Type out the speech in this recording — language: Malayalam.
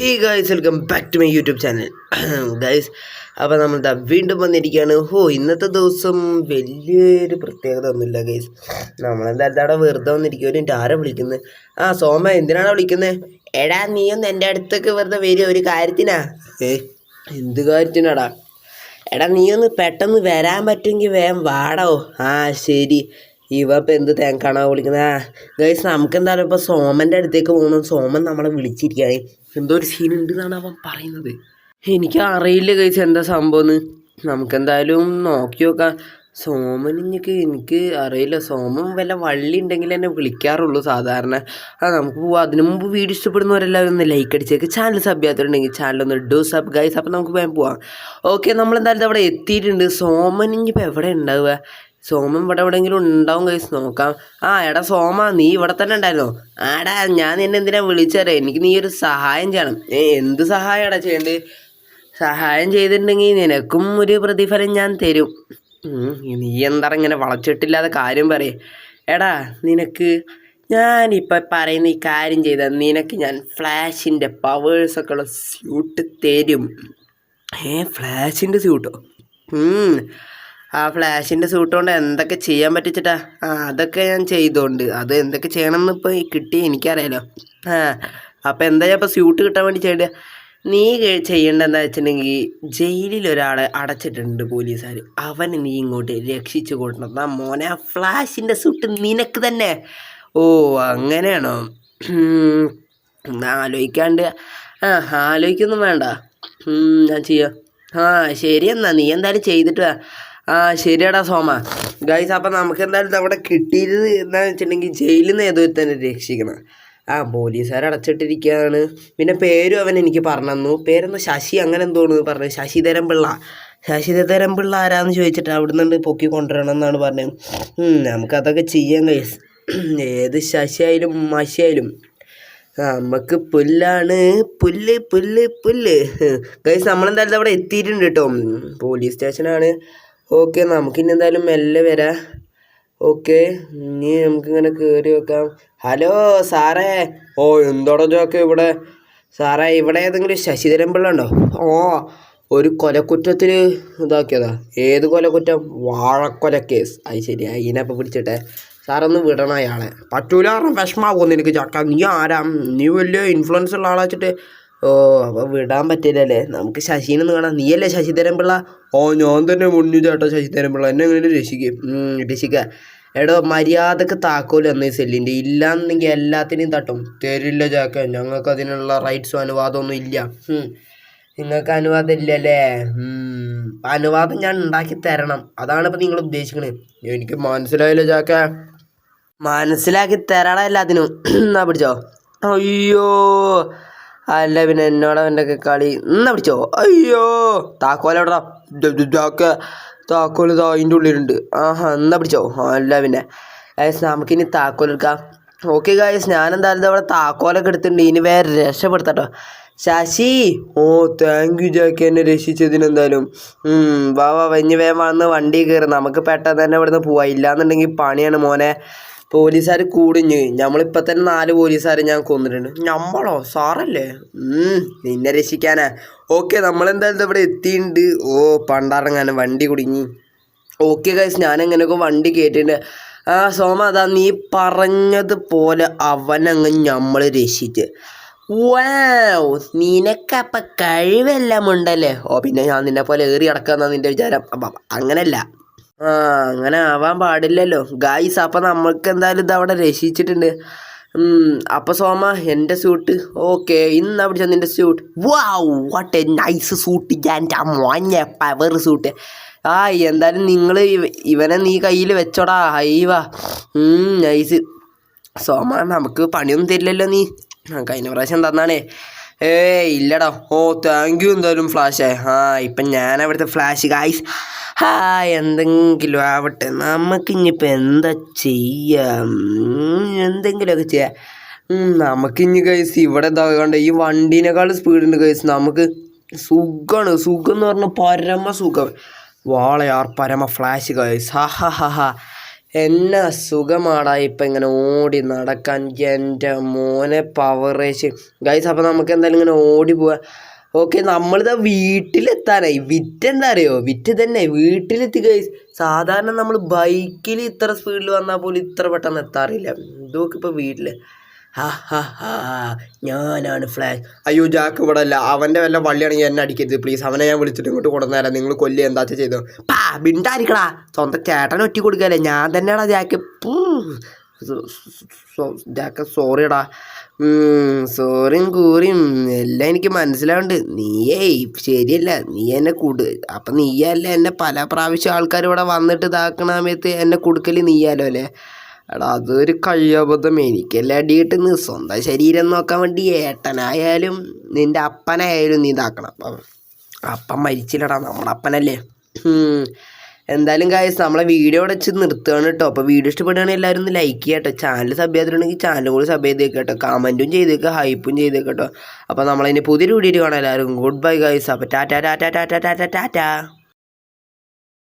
Hey guys welcome back to my YouTube channel guys അപ്പോൾ നമ്മൾ ദാ വീണ്ടും വന്നിരിക്കുകയാണ്. ഹോ ഇന്നത്തെ ദിവസം വലിയൊരു പ്രത്യേകത ഒന്നുമില്ല ഗൈസ് നമ്മളെന്തായാലും അവിടെ വെറുതെ വന്നിരിക്കും ഒരു ആരെ വിളിക്കുന്നത് ആ സോമ എന്തിനാണ് വിളിക്കുന്നത് എടാ നീ ഒന്ന് എന്റെ അടുത്തേക്ക് വെറുതെ വരിക ഒരു കാര്യത്തിനാ. ഏ എന്ത് കാര്യത്തിനാടാ? എടാ നീ ഒന്ന് പെട്ടെന്ന് വരാൻ പറ്റുമെങ്കിൽ വേം വാടോ ആ ശരി. ഇവ ഇപ്പം എന്ത് തേങ്ങാണോ വിളിക്കുന്നത് ആ ഗൈസ് നമുക്ക് എന്തായാലും ഇപ്പോൾ സോമന്റെ അടുത്തേക്ക് പോകണം. സോമൻ നമ്മളെ വിളിച്ചിരിക്കുകയാണ്. എന്തോ ഒരു സീൻ ഉണ്ട് എന്നാണ് അവൻ പറയുന്നത്. എനിക്ക് അറിയില്ല ഗൈസ് എന്താ സംഭവം എന്ന് നമുക്ക് എന്തായാലും നോക്കി നോക്കാം. സോമൻ ഇങ്ങക്ക് എനിക്ക് അറിയില്ല. സോമൻ വല്ല വള്ളി ഉണ്ടെങ്കിൽ എന്നെ വിളിക്കാറുള്ളൂ സാധാരണ. ആ നമുക്ക് പോവാം. അതിനു മുമ്പ് വീഡിയോ ഇഷ്ടപ്പെടുന്നവരെല്ലാവരും ഒന്ന് ലൈക്ക് അടിച്ചേക്ക്. ചാനൽ സബ് ചെയ്യാത്തുണ്ടെങ്കിൽ ചാനൽ ഒന്ന് ഡു സബ് ഗൈസ് അപ്പം നമുക്ക് വേഗം പോവാം. ഓക്കെ നമ്മളെന്തായാലും അവിടെ എത്തിയിട്ടുണ്ട്. സോമൻ ഇനിയിപ്പോൾ എവിടെ ഉണ്ടാവുക? സോമൻ ഇവിടെ എവിടെയെങ്കിലും ഉണ്ടാവും കൈസ് നോക്കാം. ആ എടാ സോമ നീ ഇവിടെ തന്നെ ഉണ്ടായിരുന്നോ? ആടാ ഞാൻ നിന്നെ എന്തിനാ വിളിച്ചറിയാം എനിക്ക് നീ ഒരു സഹായം ചെയ്യണം. ഏ എന്ത് സഹായം എടാ ചെയ്യേണ്ടത് സഹായം ചെയ്തിട്ടുണ്ടെങ്കിൽ നിനക്കും ഒരു പ്രതിഫലം ഞാൻ തരും. നീ എന്താ ഇങ്ങനെ വളച്ചിട്ടില്ലാതെ കാര്യം പറയേ. എടാ നിനക്ക് ഞാനിപ്പോൾ പറയുന്ന ഈ കാര്യം ചെയ്താൽ നിനക്ക് ഞാൻ ഫ്ലാഷിന്റെ പവേഴ്സൊക്കെ ഉള്ള സ്യൂട്ട് തരും. ഏ ഫ്ലാഷിന്റെ സ്യൂട്ടോ. ആ ഫ്ലാഷിന്റെ സൂട്ട് കൊണ്ട് എന്തൊക്കെ ചെയ്യാൻ പറ്റിച്ചിട്ടാ? ആ അതൊക്കെ ഞാൻ ചെയ്തോണ്ട്. അത് എന്തൊക്കെ ചെയ്യണം എന്ന് ഇപ്പോൾ കിട്ടി എനിക്കറിയാലോ. ആ അപ്പോൾ എന്താ ഞാൻ ഇപ്പോൾ സ്യൂട്ട് കിട്ടാൻ വേണ്ടി ചെയ്യേണ്ടത് നീ ചെയ്യേണ്ട എന്താ വെച്ചിട്ടുണ്ടെങ്കിൽ ജയിലിൽ ഒരാളെ അടച്ചിട്ടുണ്ട് പോലീസുകാർ അവനെ നീ ഇങ്ങോട്ട് രക്ഷിച്ചു കൊണ്ടുവന്ന മോനെ ആ ഫ്ലാഷിന്റെ സൂട്ട് നിനക്ക് തന്നെ. ഓ അങ്ങനെയാണോ? ആലോചിക്കാണ്ട് ആ ആലോചിക്കൊന്നും വേണ്ട. ഞാൻ ചെയ്യാം. ആ ശരി എന്നാ. നീ എന്തായാലും ചെയ്തിട്ട് ആ ശരിയാടാ സോമ. ഗൈസ് അപ്പം നമുക്ക് എന്തായാലും അവിടെ കിട്ടിയത് എന്താണെന്ന് വെച്ചിട്ടുണ്ടെങ്കിൽ ജയിലിൽ നിന്ന് ഏതോ തന്നെ രക്ഷിക്കണം. ആ പോലീസുകാർ അടച്ചിട്ടിരിക്കുകയാണ് പിന്നെ പേരും അവൻ എനിക്ക് പറഞ്ഞു തന്നു പേരൊന്ന് ശശി അങ്ങനെ എന്തോന്ന് പറഞ്ഞു. ശശിധരൻ പിള്ള ശശിധരൻ പിള്ള ആരാന്ന് ചോദിച്ചിട്ട് അവിടെ നിന്ന് പൊക്കി കൊണ്ടുവരണം എന്നാണ് പറഞ്ഞത് നമുക്കതൊക്കെ ചെയ്യാം ഗൈസ് ഏത് ശശിയായാലും മശിയായാലും നമുക്ക് പുല്ലാണ്. പുല്ല് പുല്ല് പുല്ല്. ഗൈസ് നമ്മളെന്തായാലും അവിടെ എത്തിയിട്ടുണ്ട് കേട്ടോ പോലീസ് സ്റ്റേഷനാണ്. ഓക്കെ നമുക്കിനി എന്തായാലും മെല്ലെ വരാം. ഓക്കെ ഇനി നമുക്കിങ്ങനെ കയറി വെക്കാം. ഹലോ സാറേ. ഓ എന്തോടോ ജോക്കെ ഇവിടെ? സാറേ ഇവിടെ ഏതെങ്കിലും ശശിധരൻ പിള്ള ഉണ്ടോ ഓ ഒരു കൊലക്കുറ്റത്തിൽ ഇതാക്കിയതാ. ഏത് കൊലക്കുറ്റം? വാഴക്കൊല കേസ് അത് ശരി അതിനപ്പം പിടിച്ചിട്ടെ. സാറൊന്ന് വിടണം അയാളെ. പറ്റൂല കാരണം എനിക്ക് ചക്ക. നീ ആരാ? നീ വലിയ ഇൻഫ്ലുവൻസ് ഉള്ള ആളാച്ചിട്ട് ഓ അപ്പോൾ വിടാൻ പറ്റില്ലല്ലേ? നമുക്ക് ശശീനൊന്ന് കാണാം. നീയല്ലേ ശശിധരൻ പിള്ള ഓ ഞാൻ തന്നെ മുന്നു ചേട്ടാ ശശിധരൻ പിള്ള എന്നെ എങ്ങനെ രക്ഷിക്കും. രക്ഷിക്കുക എടോ മര്യാദയ്ക്ക് താക്കോൽ തന്ന ഈ സെല്ലിന്റെ ഇല്ലാന്നുണ്ടെങ്കിൽ എല്ലാത്തിനെയും തട്ടും. തരില്ല ചാക്ക. ഞങ്ങൾക്ക് അതിനുള്ള റൈറ്റ്സും അനുവാദമൊന്നും ഇല്ല. നിങ്ങൾക്ക് അനുവാദം ഇല്ലല്ലേ. അനുവാദം ഞാൻ ഉണ്ടാക്കി തരണം. അതാണ് ഇപ്പം നിങ്ങൾ ഉദ്ദേശിക്കണത് എനിക്ക് മനസ്സിലായില്ല ചാക്ക. മനസ്സിലാക്കി തരാടാ എല്ലാത്തിനും. എന്നാ പിടിച്ചോ? അയ്യോ. അല്ല പിന്നെ എന്നോട് അവന്റെ കളി എന്നാ പിടിച്ചോ? അയ്യോ താക്കോലെവിടാ ചാക്ക താക്കോൽ ഇതാ അതിന്റെ ഉള്ളിലുണ്ട്. ആഹാ എന്നാ പിടിച്ചോ? അല്ല പിന്നെ. ഗൈസ് നമുക്കിനി താക്കോൽ എടുക്കാം. ഓക്കെ ഗൈസ് ഞാനെന്തായാലും അവിടെ താക്കോലൊക്കെ എടുത്തിട്ടുണ്ട്. ഇനി വേറെ രക്ഷപ്പെടുത്തട്ടോ. Sasi oh thank you Jackie. എന്നെ രക്ഷിച്ചതിന് എന്തായാലും. വാ വാ വഞ്ഞ് വേഗം വന്ന് വണ്ടി കയറി. നമുക്ക് പെട്ടെന്ന് തന്നെ ഇവിടുന്ന് പോവാം. ഇല്ലാന്നുണ്ടെങ്കിൽ പണിയാണ് മോനെ. പോലീസുകാർ കൂടിഞ്ഞ്. നമ്മളിപ്പോൾ തന്നെ നാല് പോലീസുകാരെ ഞാൻ കൊന്നിട്ടുണ്ട്. നമ്മളോ സാറല്ലേ? നിന്നെ രക്ഷിക്കാനാ. ഓക്കെ നമ്മളെന്തായാലും ഇവിടെ എത്തിയിട്ടുണ്ട് ഓ പണ്ടാറങ്ങാനും വണ്ടി കുടുങ്ങി. ഓക്കെ ഗൈസ് ഞാൻ എങ്ങനെയൊക്കെ വണ്ടി കയറ്റിട്ടുണ്ട് ആ സോമ അതാ നീ പറഞ്ഞതുപോലെ അവനങ്ങ് നമ്മൾ രക്ഷിച്ച്. വാവ് നിനക്കപ്പം കഴിവെല്ലാം ഉണ്ടല്ലേ? ഓ പിന്നെ ഞാൻ നിന്നെ പോലെ ഏറി കിടക്കാന്നാ നിന്റെ വിചാരം. അപ്പം അങ്ങനല്ല. ആ അങ്ങനെ ആവാൻ പാടില്ലല്ലോ. ഗായ്സ് അപ്പം നമ്മൾക്ക് എന്തായാലും ഇത് അവിടെ രക്ഷിച്ചിട്ടുണ്ട്. അപ്പൊ സോമ എന്റെ സ്യൂട്ട് ഓക്കെ ഇന്ന് പിടിച്ചത് നിന്റെ suit wow what a nice suit ഞാൻ മോഞ്ഞ പവർ സൂട്ട് ആ എന്തായാലും നിങ്ങൾ ഇവനെ നീ കയ്യിൽ വെച്ചോടാ. അയ്യവാ നൈസ് സോമ നമുക്ക് പണിയൊന്നും തരില്ലല്ലോ നീ. കഴിഞ്ഞ പ്രാവശ്യം തന്നാണേ. ഏ ഇല്ലടാ. ഓ താങ്ക് യു എന്തായാലും ആയി ആ ഇപ്പം ഞാൻ അവിടുത്തെ ഫ്ലാഷ് ഗായ്സ് ആ എന്തെങ്കിലും ആവട്ടെ. നമുക്ക് എന്താ ചെയ്യാം? എന്തെങ്കിലുമൊക്കെ ചെയ്യാം. നമുക്കിനി ഗൈസ് ഇവിടെ എന്താ കണ്ട ഈ വണ്ടീനേക്കാൾ സ്പീഡുണ്ട് ഗൈസ് നമുക്ക് സുഖമാണ് സുഖം എന്ന് പറഞ്ഞാൽ പരമ സുഖം. വാളയാർ പരമ ഫ്ലാഷ് ഗൈസ് ഹാ ഹാ ഹാ ഹാ. എന്നെ സുഖമാടാ ഇപ്പം ഇങ്ങനെ ഓടി നടക്കാൻ എന്റെ മോനെ പവറേശ് ഗൈസ് അപ്പം നമുക്ക് എന്തായാലും ഇങ്ങനെ ഓടി പോവാ. ഓക്കെ നമ്മളിതാ വീട്ടിലെത്താനായി. വിറ്റ് എന്താ അറിയോ? വിറ്റ് തന്നെ. വീട്ടിലെത്തി ഗൈസ് സാധാരണ നമ്മൾ ബൈക്കിൽ ഇത്ര സ്പീഡിൽ വന്നാൽ പോലും ഇത്ര പെട്ടെന്ന് എത്താറില്ല. ഇതൊക്കെ ഇപ്പോൾ വീട്ടിൽ ഞാനാണ് ഫ്ലാഷ്. അയ്യോ ജാക്ക് ഇവിടെ അല്ല. അവന്റെ വല്ല വള്ളിയാണെങ്കിൽ എന്നെ അടിക്കരുത് പ്ലീസ് അവനെ ഞാൻ വിളിച്ചിട്ട് ഇങ്ങോട്ട് കൊണ്ടുവന്നേരാം. നിങ്ങൾ കൊല്ലി എന്താ ചെയ്തു പാ ബിണ്ടായിരിക്കടാ സ്വന്തം ചേട്ടൻ ഒറ്റ കൊടുക്കല്ലേ ഞാൻ തന്നെയാണ് ജാക്ക്. ജാക്ക സോറിയടാ സോറിയും കൂറിയും എല്ലാം എനിക്ക് മനസ്സിലാവുണ്ട് നീയേ ശരിയല്ല. നീ എന്നെ കൊടു. അപ്പം നീയല്ല എന്നെ പല പ്രാവശ്യം ആൾക്കാർ ഇവിടെ വന്നിട്ട് ഇതാക്കണ സമയത്ത് എന്നെ കൊടുക്കൽ നീയാലോ അല്ലേ? എടാ അതൊരു കഴിയബദ്ധം എനിക്കല്ലേ അടിയിട്ട് നീ സ്വന്തം ശരീരം നോക്കാൻ വേണ്ടി ഏട്ടനായാലും നിന്റെ അപ്പനായാലും നീ ഇതാക്കണം. അപ്പം അപ്പൻ മരിച്ചില്ലടാ നമ്മുടെ അപ്പനല്ലേ. എന്തായാലും കാര്യം നമ്മളെ വീഡിയോ ഇവിടെ വെച്ച് നിർത്തുകയാണ് കേട്ടോ. അപ്പോൾ വീഡിയോ ഇഷ്ടപ്പെടുകയാണെങ്കിൽ എല്ലാവരും ഒന്ന് ലൈക്ക് ചെയ്യട്ടോ ചാനൽ സബ് ചെയ്തിട്ടുണ്ടെങ്കിൽ ചാനൽ കൂടി സബ് ചെയ്തേക്ക് കേട്ടോ. കമന്റും ചെയ്തേക്ക് ഹൈപ്പും ചെയ്തേക്ക് കേട്ടോ. അപ്പോൾ നമ്മളതിന് പുതിയൊരു വീഡിയോ കാണാം എല്ലാവരും ഗുഡ് ബൈ ഗൈസ് അപ്പോൾ tata tata tata tata tata